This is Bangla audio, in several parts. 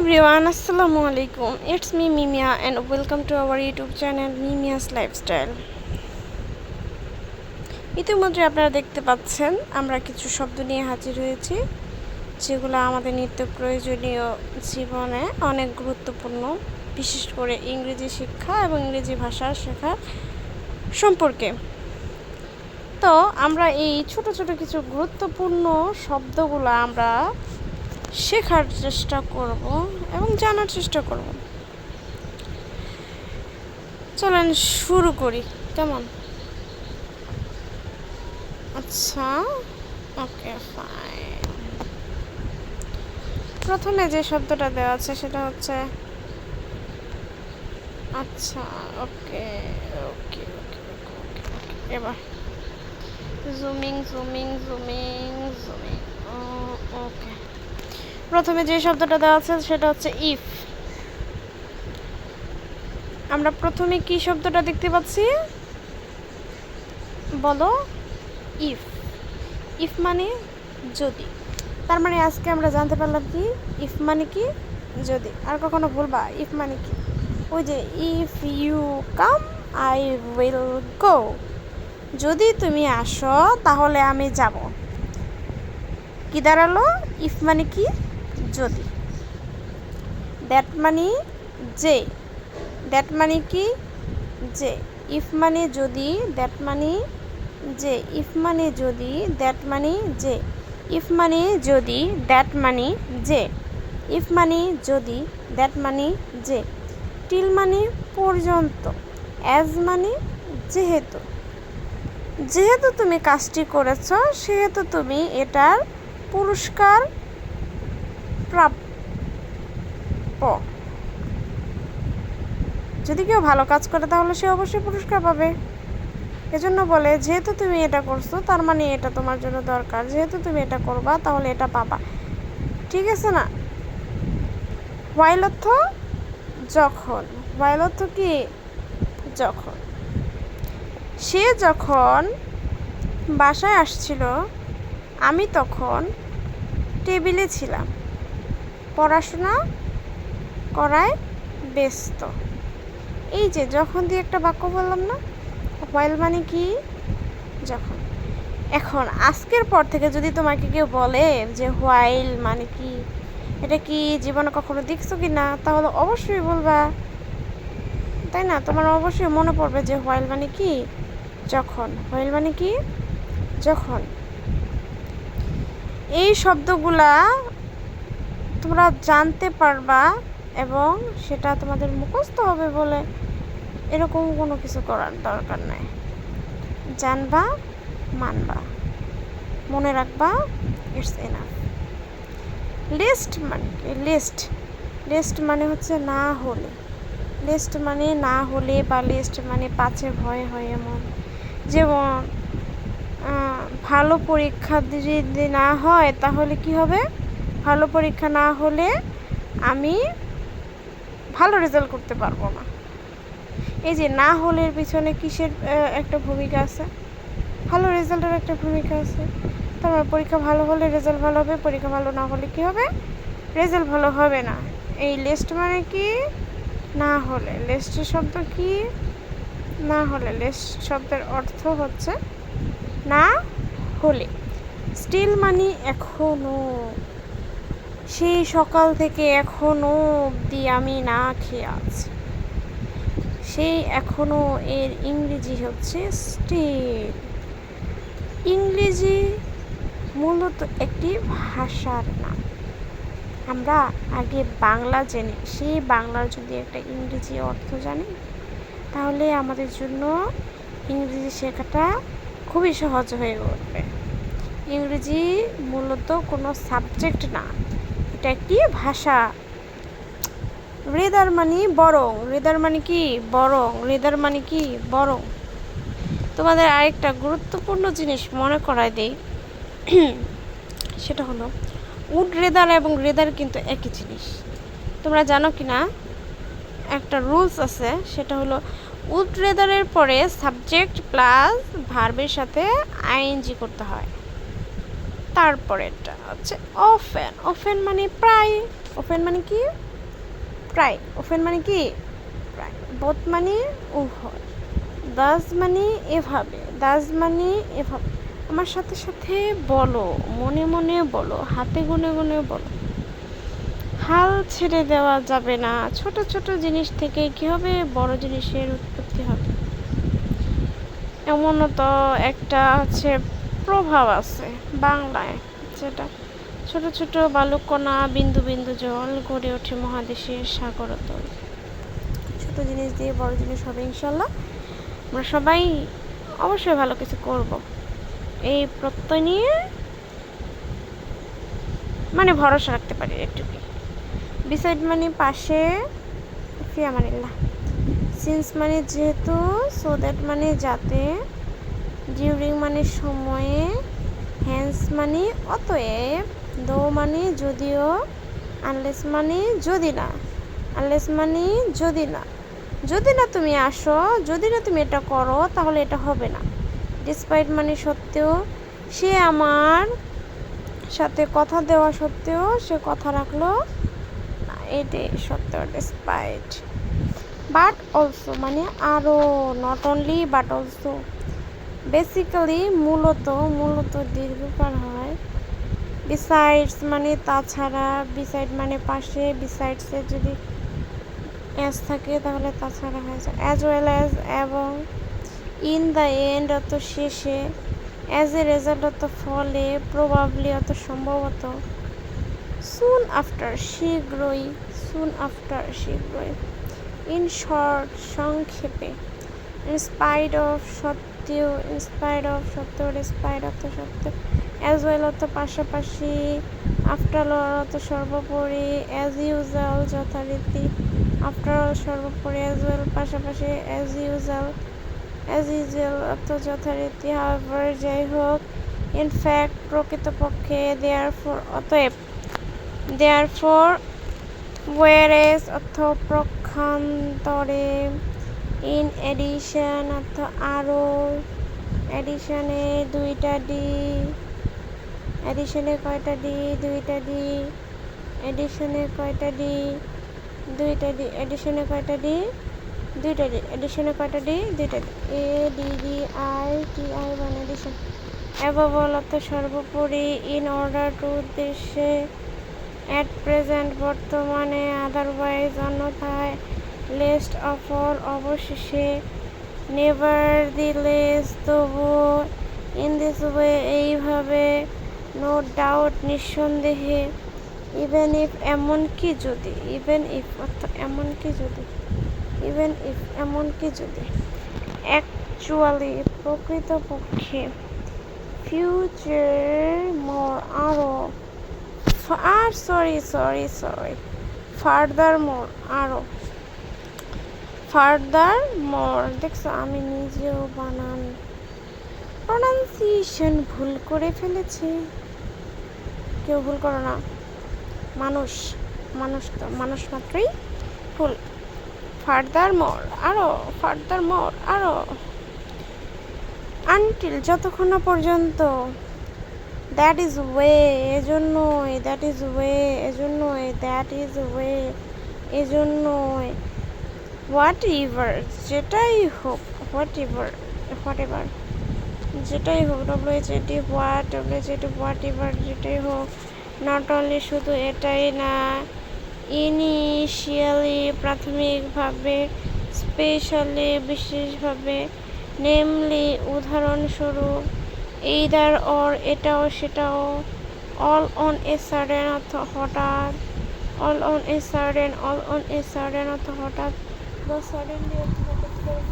everyone, আসসালামু আলাইকুম। It's me Mimia and welcome to our YouTube channel Mimia's lifestyle ইতিমধ্যে আপনারা দেখতে পাচ্ছেন আমরা কিছু শব্দ নিয়ে হাজির হয়েছি যেগুলো আমাদের নিত্য প্রয়োজনীয় জীবনে অনেক গুরুত্বপূর্ণ বিশেষ করে ইংরেজি শিক্ষা এবং ইংরেজি ভাষা শেখা সম্পর্কে। তো আমরা এই ছোট ছোট কিছু গুরুত্বপূর্ণ শব্দগুলো আমরা শেখার চেষ্টা করব এবং জানার চেষ্টা করব। চলেন শুরু করি, কেমন? আচ্ছা ওকে ফাইন প্রথমে যে শব্দটা দেওয়া আছে সেটা হচ্ছে আচ্ছা ওকে ওকে ওকে ওকে এবার। Zooming zooming zooming zooming okay. প্রথমে যে শব্দটা দেওয়া আছে সেটা হচ্ছে ইফ আমরা প্রথমে কি শব্দটা দেখতে পাচ্ছি? বলো ইফ ইফ মানে যদি। তার মানে আজকে আমরা জানতে পারলাম কি? ইফ মানে কি? যদি। আর কখনো ভুলবা? ইফ মানে কি? ওই যে if you come I will go যদি তুমি আসো, তাহলে আমি যাব। কি দাঁড়াল? ইফ মানে কি? যদি। দ্যাট মানে যে। দ্যাট মানে কি? যে। ইফ মানে যদি দ্যাট মানে যে। ইফ মানে যদি দ্যাট মানে যে। ইফ মানে যদি দ্যাট মানে যে। ইফ মানে যদি দ্যাট মানে যে। টিল মানে পর্যন্ত। অ্যাজ মানে যেহেতু। যেহেতু তুমি কাজটি করেছ, সেহেতু তুমি এটার পুরস্কার প্রাপ্য যদি কেউ ভালো কাজ করে, তাহলে সে অবশ্যই পুরস্কার পাবে। এজন্য বলে, যেহেতু তুমি এটা করছ, তার মানে এটা তোমার জন্য দরকার। যেহেতু তুমি এটা করবা, তাহলে এটা পাবা। ঠিক আছে না? ওয়াইল অর্থ যখন ওয়াইল অর্থ কি? যখন। সে যখন বাসায় আসছিল, আমি তখন টেবিলে ছিলাম। পড়াশোনা করায় ব্যস্ত। এই যে, যখন দিয়ে একটা বাক্য বললাম না হোয়াইল মানে কি? যখন। এখন, আজকের পর থেকে যদি তোমাকে কেউ বলে যে হোয়াইল মানে কি, এটা কি জীবনে কখনো দেখছ কি না, তাহলে অবশ্যই বলবা। তাই না? তোমার অবশ্যই মনে পড়বে যে হোয়াইল মানে কি? যখন। হোয়াইল মানে কি? যখন। এই শব্দগুলা তোমরা জানতে পারবা এবং সেটা তোমাদের মুখস্থ হবে বলে এরকম কোনো কিছু করার দরকার নাই। জানবা, মানবা। মনে রাখবা ইটস এনাফ লিস্ট মানে কি? লিস্ট লিস্ট মানে হচ্ছে না হলে। লিস্ট মানে না হলে বা লিস্ট মানে পাছে ভয় হয় এমন যেমন ভালো পরীক্ষা যদি না হয় তাহলে কি হবে? ভালো পরীক্ষা না হলে আমি ভালো রেজাল্ট করতে পারব না। এই যে না হলে পিছনে কিসের একটা ভূমিকা আছে? ভালো রেজাল্টের একটা ভূমিকা আছে। তারপর পরীক্ষা ভালো হলে রেজাল্ট ভালো হবে, পরীক্ষা ভালো না হলে কি হবে? রেজাল্ট ভালো হবে না। এই লেস্ট মানে কি? না হলে। লেস্টের শব্দ কি? না হলে। লেস্ট শব্দের অর্থ হচ্ছে না হলে। স্টিল মানি এখনও সেই সকাল থেকে এখনও অবধি আমি না খেয়ে আছি। সেই এখনও এর ইংরেজি হচ্ছে স্টিল ইংরেজি মূলত একটি ভাষার নাম। আমরা আগে বাংলা জেনে, সেই বাংলার যদি একটা ইংরেজি অর্থ জানি, তাহলে আমাদের জন্য ইংরেজি শেখাটা খুবই সহজ হয়ে উঠবে। ইংরেজি মূলত কোনো সাবজেক্ট না। এটা একটি ভাষা। রেদার মানে বরং রেদার মানে কি বরং রেদার মানে কি বরং। তোমাদের আরেকটা গুরুত্বপূর্ণ জিনিস মনে করায় দেই। সেটা হলো উড রেদার এবং রেদার কিন্তু একই জিনিস। তোমরা জানো কি না একটা রুলস আছে, সেটা হলো উড রেদারের পরে সাবজেক্ট প্লাস ভার্বের সাথে আইএনজি করতে হয়। তারপরেরটা হচ্ছে অফেন অফেন মানে প্রায় অফেন মানে কি? প্রায়। ওফেন মানে কি? প্রায়। বোধ মানে উভয়। দাস মানে এভাবে। দাস মানে এভাবে। আমার সাথে সাথে বলো, মনে মনে বলো, হাতে গুনে গুনে বলো। হাল ছেড়ে দেওয়া যাবে না। ছোট ছোট জিনিস থেকে কী হবে বড় জিনিসের উৎপত্তি হবে? এমনও তো একটা হচ্ছে প্রভাব আছে বাংলায়, যেটা ছোট ছোট বালুকণা, বিন্দু বিন্দু জল গড়ে ওঠে মহাদেশের সাগরতল ছোট জিনিস দিয়ে বড় জিনিস হবে ইনশাল্লাহ আমরা সবাই অবশ্যই ভালো কিছু করব। এই প্রত্যয় নিয়ে মানে ভরসা রাখতে পারি এটুকুই বিসাইড মানে পাশে ফিয়ামানিল্লাহ সিন্স মানে যেহেতু সো দ্যাট মানে যাতে ডিউরিং মানে সময়ে হ্যান্স মানে অতএব দো মানে যদিও আনলেস মানে যদি না আনলেস মানে যদি না। যদি না তুমি আসো, যদি না তুমি এটা করো, তাহলে এটা হবে না। ডিসপাইট মানে সত্ত্বেও, সে আমার সাথে কথা দেওয়া সত্ত্বেও, সে কথা রাখল এটাই সত্ত্বেও ডিসপাইট বাট অলসো মানে আরও not only but also basically মূলত মূলত দীর্ঘকার হয়। বিসাইডস মানে তাছাড়া বিসাইড মানে পাশে বিসাইডসে যদি অ্যাজ থাকে, তাহলে তাছাড়া হয়ে। যায় অ্যাজ ওয়েল অ্যাজ এবং ইন দ্য এন্ড অত শেষে অ্যাজ এ রেজাল্ট অত ফলে প্রবাবলি অত সম্ভবত সুন আফটার শীঘ্রই সুন আফটার শীঘ্রই ইন শর্ট সংক্ষেপে ইনস্পাইড অফ সত্ত্বেও ইনস্পাইড অফ সত্ত্বেও ডিসপাইড অফ সত্ত্বেও অ্যাজ ওয়েল অত পাশাপাশি আফটার অল অত সর্বোপরি অ্যাজ ইউজাল যথারীতি আফটার অল সর্বোপরি অ্যাজ ওয়েল পাশাপাশি অ্যাজ ইউজাল অ্যাজ ইউজুয়াল অর্থ যথারীতি হাওয়ার যাই হোক ইনফ্যাক্ট প্রকৃতপক্ষে দেয়ার ফর অতএব দেয়ার ফর ওয়ারেস অর্থ প্রক্ষান্তরে ইন এডিশন অর্থ আরও এডিশনে দুইটা ডি এডিশনে কয়টা ডি দুইটা ডি এডিশনে কয়টা ডি দুইটা ডি এডিশনে কয়টা ডি দুইটা ডি এডিশনে কয়টা ডি দুইটা D A D D I T I one addition above all অর্থ সর্বোপরি ইন অর্ডার টু উদ্দেশ্যে অ্যাট প্রেজেন্ট বর্তমানে আদারওয়াইজ অন্যথায় লিস্ট অফ অবশেষে। নেভার দিলেস তবু ইন দিস ওয়ে এইভাবে নো ডাউট নিঃসন্দেহে ইভেন ইফ এমনকি যদি ইভেন ইফ অর্থাৎ এমনকি যদি ইভেন ইফ এমনকি যদি অ্যাকচুয়ালি প্রকৃতপক্ষে ফিউচার মোর আরও আর sorry sorry sorry furthermore আরও ফার্দার মোর, দেখছ, আমি নিজেও বানান প্রনাউন্সিয়েশন ভুল করে ফেলেছি। কেউ ভুল করো না। মানুষ মানুষ তো, মানুষ মাত্রই ভুল। ফার্দার মোর আরও ফার্দার মোর আরও আনটিল যতক্ষণ না পর্যন্ত দ্যাট ইজ ওয়ে এজন্যই দ্যাট ইজ ওয়ে এজন্যই দ্যাট ইজ ওয়ে এজন্যই। হোয়াট ইভার যেটাই হোক হোয়াট ইভার হোয়াট এভার যেটাই হোক W H A T what W H A T whatever যেটাই হোক নট অনলি শুধু এটাই না ইনিশিয়ালি প্রাথমিকভাবে স্পেশালি বিশেষভাবে নেমলি উদাহরণস্বরূপ এইদার অর এটাও সেটাও অল অন এ সাডেন অর্থ হঠাৎ all on a sudden all on a sudden অর্থ হঠাৎ অর্থ হঠাৎ করে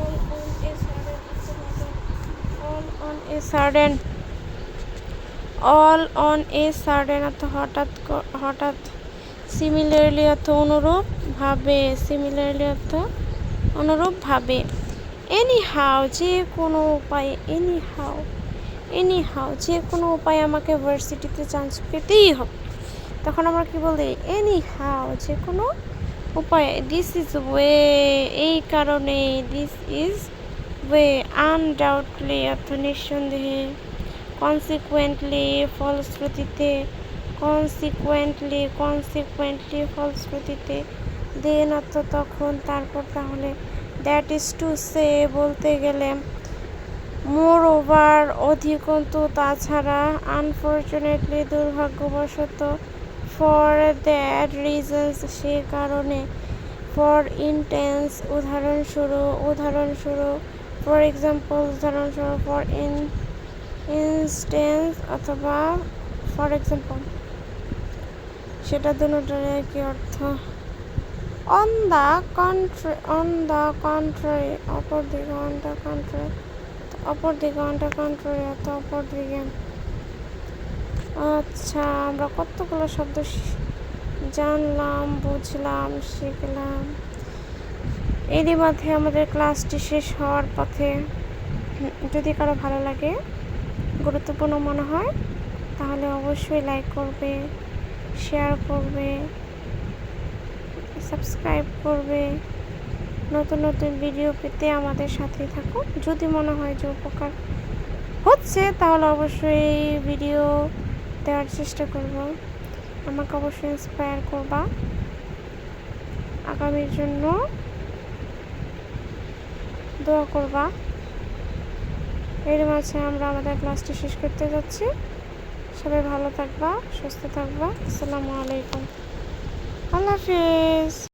অল অন এ সাডেন অর্থ হঠাৎ all on a sudden all on a sudden অর্থ হঠাৎ হঠাৎ সিমিলারলি অর্থ অনুরূপ ভাবে সিমিলারলি অর্থ অনুরূপ ভাবে এনি হাও যে কোনো উপায়ে এনি হাও এনি হাও যে কোনো উপায়ে আমাকে ভার্সিটিতে চান্স পেতেই হবে। তখন আমরা কি বলি এনি হাও যে কোনো উপায়ে দিস ইজ ওয়ে এই কারণে দিস ইজ ওয়ে আনডাউটলি অর্থ নিঃসন্দেহে কনসিকুয়েন্টলি ফলশ্রুতিতে কনসিকুয়েন্টলি কনসিকুয়েন্টলি ফলশ্রুতিতে দেন অর্থ তখন, তারপর তাহলে দ্যাট ইজ টু সে বলতে গেলে মোর ওভার অধিকন্তু তাছাড়া আনফর্চুনেটলি দুর্ভাগ্যবশত ফর দ্যাট রিজনস সে কারণে ফর ইনটেন্স উদাহরণস্বরূপ উদাহরণস্বরূপ ফর এক্সাম্পল উদাহরণস্বরূপ ফর ইন ইনস্টেন্স অথবা ফর এক্সাম্পল সেটা দুটার একই অর্থ। On the contrary on the contrary অপর দিকে অন দ্য কন্ট্রি অপর দিকে অন দ্য কন্ট্রি অথবা অপর দিকে। আচ্ছা আমরা কতগুলো শব্দ জানলাম, বুঝলাম, শিখলাম। এরই মধ্যে আমাদের ক্লাসটি শেষ হওয়ার পথে, যদি কারও ভালো লাগে, গুরুত্বপূর্ণ মনে হয়, তাহলে অবশ্যই লাইক করবে, শেয়ার করবে, সাবস্ক্রাইব করবে। নতুন নতুন ভিডিও পেতে আমাদের সাথে থাকুন। যদি মনে হয় যে উপকার হচ্ছে, তাহলে অবশ্যই ভিডিও দেওয়ার চেষ্টা করব। আমাকে অবশ্যই ইন্সপায়ার করবা। আগামীর জন্য দোয়া করবা। এর মাঝে আমরা আমাদের ক্লাসটি শেষ করতে যাচ্ছি। সবাই ভালো থাকবা, সুস্থ থাকবা। আসসালামু আলাইকুম। আল্লাহ হাফিজ।